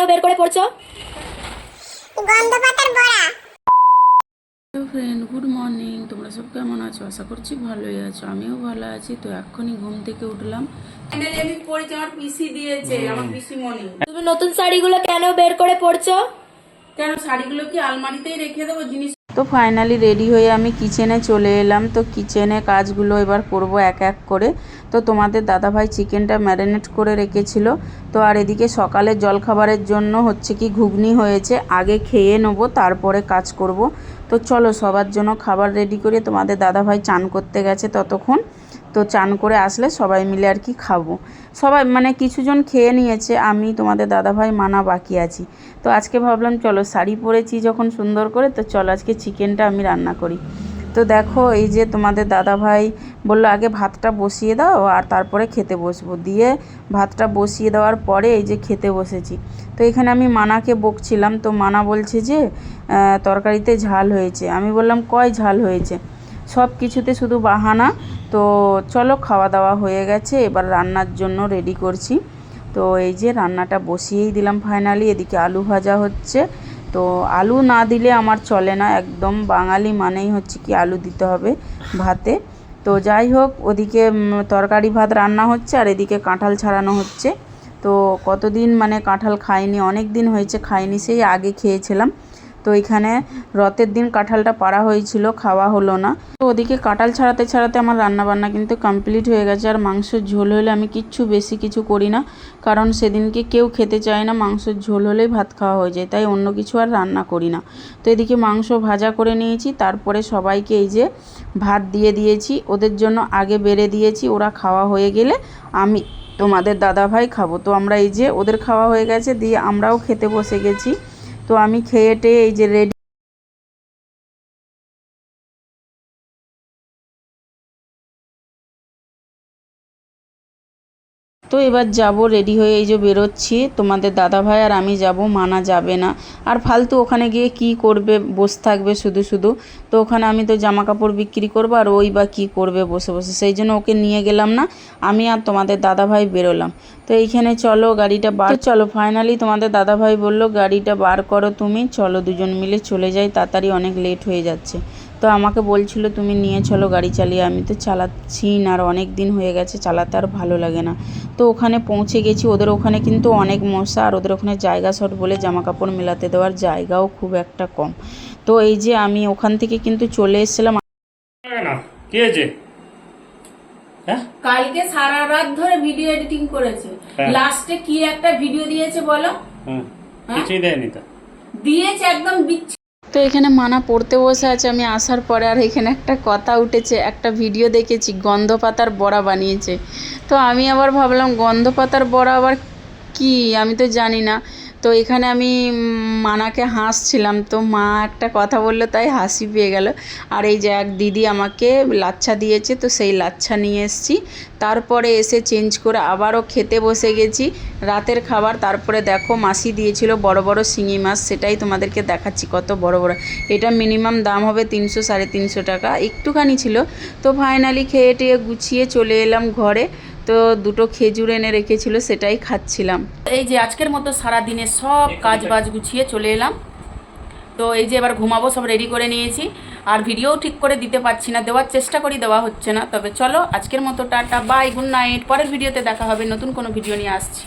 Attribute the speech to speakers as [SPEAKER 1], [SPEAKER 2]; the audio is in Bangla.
[SPEAKER 1] কেন বের করে পড়ছো?
[SPEAKER 2] গন্ধ পাতার বড়া।
[SPEAKER 3] হ্যালো ফ্রেন্ড গুড মর্নিং তোমরা সব কেমন আছো? আশা করছি ভালোই আছো। আমিও ভালো আছি। তো এক্ষুনি ঘুম থেকে উঠলাম। ফাইনালি আমি পড়েছি আমার পিসি দিয়েছে আমার পিসি মনি
[SPEAKER 1] তুমি নতুন শাড়িগুলো কেন বের করে পড়ছো?
[SPEAKER 3] কেন শাড়িগুলো কি আলমারিতেই রেখে দেবো? জিনিস তো ফাইনালি রেডি হয়ে আমি কিচেনে চলে এলাম। তো কিচেনে কাজগুলো এবার করব এক এক করে। তো তোমাদের দাদাভাই চিকেনটা ম্যারিনেট করে রেখেছিল। তো আর এদিকে সকালে জলখাবারের জন্য হচ্ছে কি ঘুগনি হয়েছে। আগে খেয়ে নেব, তারপরে কাজ করব। তো চলো সবার জন্য খাবার রেডি করে তোমাদের দাদাভাই চান করতে গেছে ততক্ষণ। তো চান করে আসলে সবাই মিলে আর কি খাব। সবাই মানে কিছুজন খেয়ে নিয়েছে, আমি, তোমাদের দাদাভাই, মানা বাকি আছি। তো আজকে ভাবলাম, চলো শাড়ি পরেছি যখন সুন্দর করে, তো চলো আজকে চিকেনটা আমি রান্না করি। তো দেখো, এই যে তোমাদের দাদাভাই বলল, আগে ভাতটা বসিয়ে দাও আর তারপরে খেতে বসবো। দিয়ে ভাতটা বসিয়ে দেওয়ার পরে এই যে খেতে বসেছি। তো এখানে আমি মানাকে বকছিলাম, তো মানা বলছে যে তরকারিতে ঝাল হয়েছে। আমি বললাম, কয় ঝাল হয়েছে? সব কিছুতে শুধু বাহানা তো চলো খাওয়া দাওয়া হয়ে গেছে, এবার রান্নার জন্য রেডি করছি। তো এই যে রান্নাটা বসিয়েই দিলাম ফাইনালি এদিকে আলু ভাজা হচ্ছে। তো আলু না দিলে আমার চলে না, একদম বাঙালি মানেই হচ্ছে কি আলু দিতে হবে ভাতে। তো যাই হোক, ওদিকে তরকারি ভাত রান্না হচ্ছে আর এদিকে কাঁঠাল ছাড়ানো হচ্ছে। তো কতদিন মানে কাঁঠাল খাইনি অনেক দিন হয়েছে খাইনি, সেই আগে খেয়েছিলাম। তো এখানে রথের দিন কাঁঠালটা পাড়া হয়েছিল, খাওয়া হলো না। তো ওদিকে কাঁঠাল ছাড়াতে ছাড়াতে আমার রান্না বান্না কিন্তু কমপ্লিট হয়ে গেছে, আর মাংসের ঝোল হলে আমি কিচ্ছু বেশি কিছু করি না, কারণ সেদিনকে কেউ খেতে চায় না, মাংসের ঝোল হলেই ভাত খাওয়া হয়ে যায়, তাই অন্য কিছু আর রান্না করি না। তো এদিকে মাংস ভাজা করে নিয়েছি, তারপরে সবাইকে এই যে ভাত দিয়ে দিয়েছি, ওদের জন্য আগে বেড়ে দিয়েছি, ওরা খাওয়া হয়ে গেলে আমি তোমাদের দাদা ভাই খাব। তো আমরা এই যে ওদের খাওয়া হয়ে গেছে, দিয়ে আমরাও খেতে বসে গেছি। তো আমি খেয়ে টেয়ে এই যে রেডি তো এবার যাব রেডি হয়ে এই যে বেরোচ্ছি। তোমাদের দাদা ভাই আর আমি যাব, মানা যাবে না। আর ফালতু ওখানে গিয়ে কি করবে, বসে থাকবে শুধু শুধু। তো ওখানে আমি তো জামা কাপড় বিক্রি করব, আর ওই বা কী করবে বসে বসে। সেই জন্য ওকে নিয়ে গেলাম না, আমি আর তোমাদের দাদা ভাই বেরোলাম। তো এইখানে চলো, গাড়িটা বার চলো। ফাইনালি তোমাদের দাদা ভাই বলল, গাড়িটা বার করো তুমি, চলো দুজন মিলে চলে যাই, তাড়াতাড়ি অনেক লেট হয়ে যাচ্ছে। তো আমাকে বলছিল তুমি নিয়ে চলো গাড়ি চালিয়ে। আমি তো চালাচ্ছি না আর অনেক দিন হয়ে গেছে চালাতে আর ভালো লাগে না। তো ওখানে পৌঁছে গেছি। ওদের ওখানে কিন্তু অনেক মশা আর ওদের ওখানে জায়গা শর্ট বলে জামা কাপড় মেলাতে দেওয়ার জায়গাও খুব একটা কম। তো এই যে আমি ওখান থেকে কিন্তু চলে এসেছিলাম।
[SPEAKER 4] না কি হয়েছে? হ্যাঁ?
[SPEAKER 3] কালকে সারা রাত ধরে ভিডিও এডিটিং করেছে।
[SPEAKER 4] হ্যাঁ।
[SPEAKER 3] লাস্টে কি একটা ভিডিও দিয়েছে বলো?
[SPEAKER 4] হুম। কিছুই দেয়নি তো।
[SPEAKER 3] দিয়েছে একদম বিচ্ছি তো এখানে মানা পড়তে বসে আছে, আমি আসার পরে আর এখানে একটা কথা উঠেছে, একটা ভিডিও দেখেছি গন্ধ পাতার বড়া বানিয়েছে। তো আমি আবার ভাবলাম গন্ধ পাতার বড়া আবার কি? আমি তো জানি না। তো এখানে আমি মানাকে হাসছিলাম। তো মা একটা কথা বলল, তাই হাসি পেয়ে গেল। আর এই যে এক দিদি আমাকে লাচ্ছা দিয়েছে, তো সেই লাচ্ছা নিয়ে এসেছি। তারপরে এসে চেঞ্জ করে আবারও খেতে বসে গেছি। রাতের খাবার, তারপরে দেখো মাসি দিয়েছিল বড় বড় শিঙি মাছ, সেটাই তোমাদেরকে দেখাচ্ছি কত বড় বড়। এটা মিনিমাম দাম হবে তিনশো সাড়ে তিনশো টাকা, একটুখানি ছিল। তো ফাইনালি খেয়ে টেয়ে গুছিয়ে চলে এলাম ঘরে। তো দুটো খেজুর এনে রেখেছিল, সেটাই খাচ্ছিলাম। এই যে আজকের মতো সারা দিনে সব কাজ বাজ গুছিয়ে চলে এলাম। তো এই যে এবার ঘুমাবো, সব রেডি করে নিয়েছি। আর ভিডিও ঠিক করে দিতে পারছি না, দেওয়ার চেষ্টা করি, দেওয়া হচ্ছে না। তবে চলো আজকের মতো টাটা বাই গুড নাইট পরের ভিডিওতে দেখা হবে, নতুন কোনো ভিডিও নিয়ে আসছি।